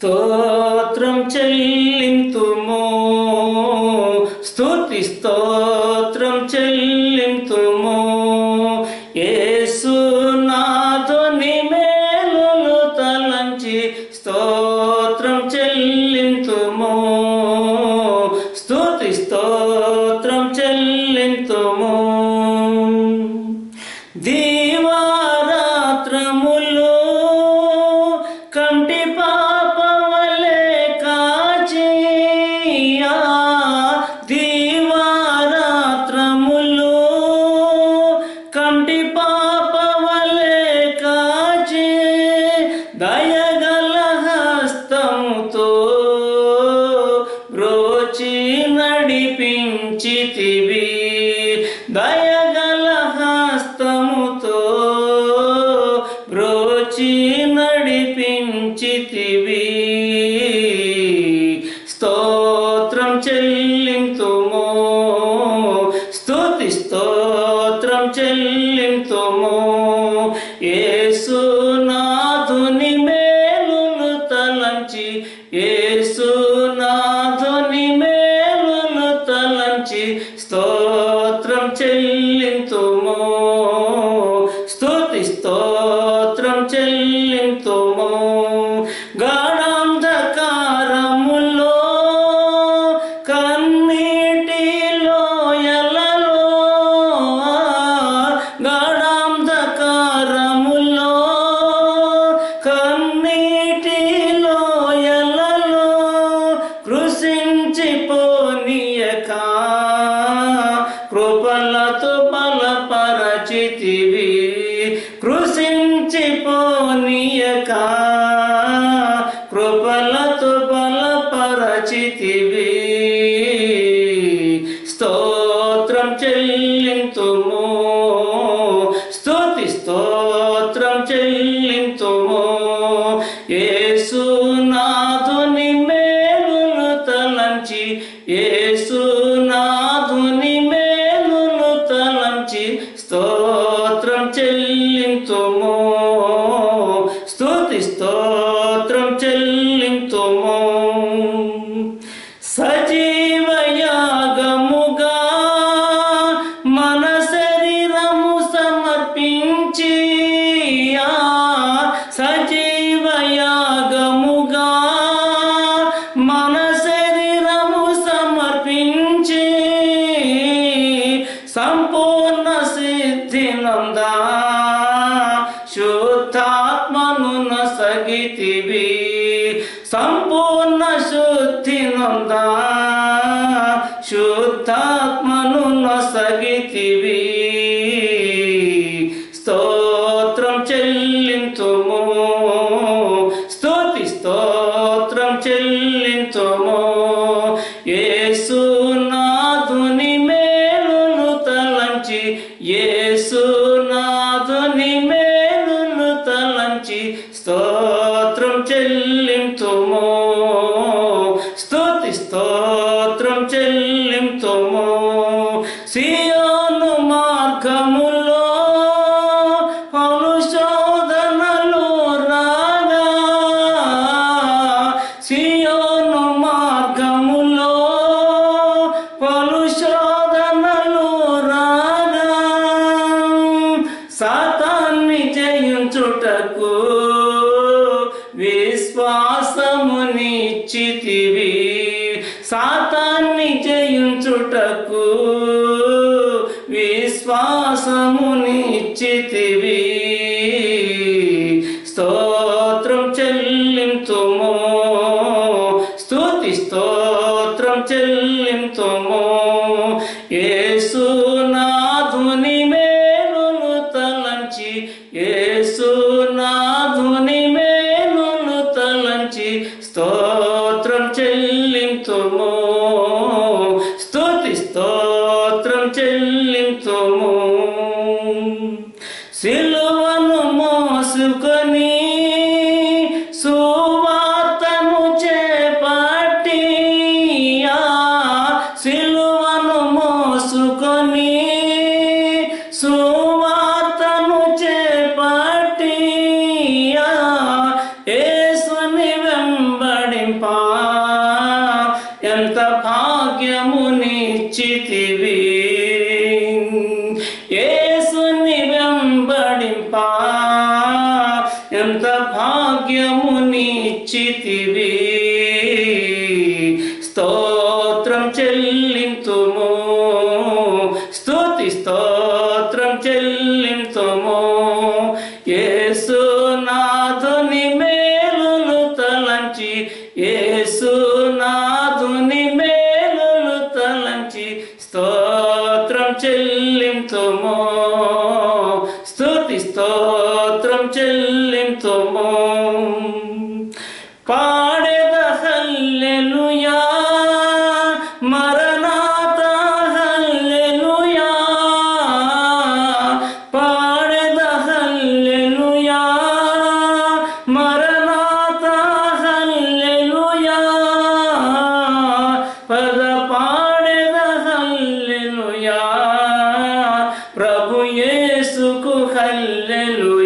స్తోత్రం చెల్లింతుము. స్తోత్రి స్తోత్ర దయగల హస్తముతో బ్రోచి నడిపించితివి. స్తోత్రం చెల్లింతుమో స్తోత్రం చెల్లింతుము ఏసునాథుని మేలులు తలంచి ఏసునాథుని మేలులు తలంచి స్తోత్రం చెల్లింతుము పరిశుద్ధాత్మను నొసగితివి. స్తోత్రం చెల్లింతుము. స్తోతి స్తోత్రం చెల్లింతుము. ఏసునాథుని మేలును తలంచి ఏసునాథుని మేలును తలంచి స్తోత్రం చెల్లింతుము. చేయుటకు విశ్వాసమునిచ్చితివి. సాతాన్ని జయించుటకు విశ్వాసమునిచ్చితివి. చెల్లించుము. సిలువను మోసుకొని సువార్తను చేపట్టి సిలువను మోసుకొని సువార్తను చేపట్టి ఏసుని వెంబడింపా. ఎంత భాగ్యమునిచ్చితి భాగ్యమునిచ్చితివి స్తోత్రం చెల్లింతుము. స్తుతి స్తోత్రం చెల్లింతుము. ఏసునాథుని మేలులు తలంచి ఏసునాథుని మేలులు తలంచి స్తోత్రం చెల్లింతుము. స్తుతి స్తోత్రం చెల్లింతుము. ಪಾಡೆದ ಹಲ್ಲೆಲುಯ ಮರನಾಥ ಹಲ್ಲೆಲುಯ ಪಾಡೆದ ಹಲ್ಲೆಲುಯ ಮರನಾಥ ಹಲ್ಲೆಲುಯ ಪದ ಪಾಡೆದ ಹಲ್ಲೆಲುಯ ಪ್ರಭು ಯೇಸುಕು ಹಲ್ಲೆಲುಯ.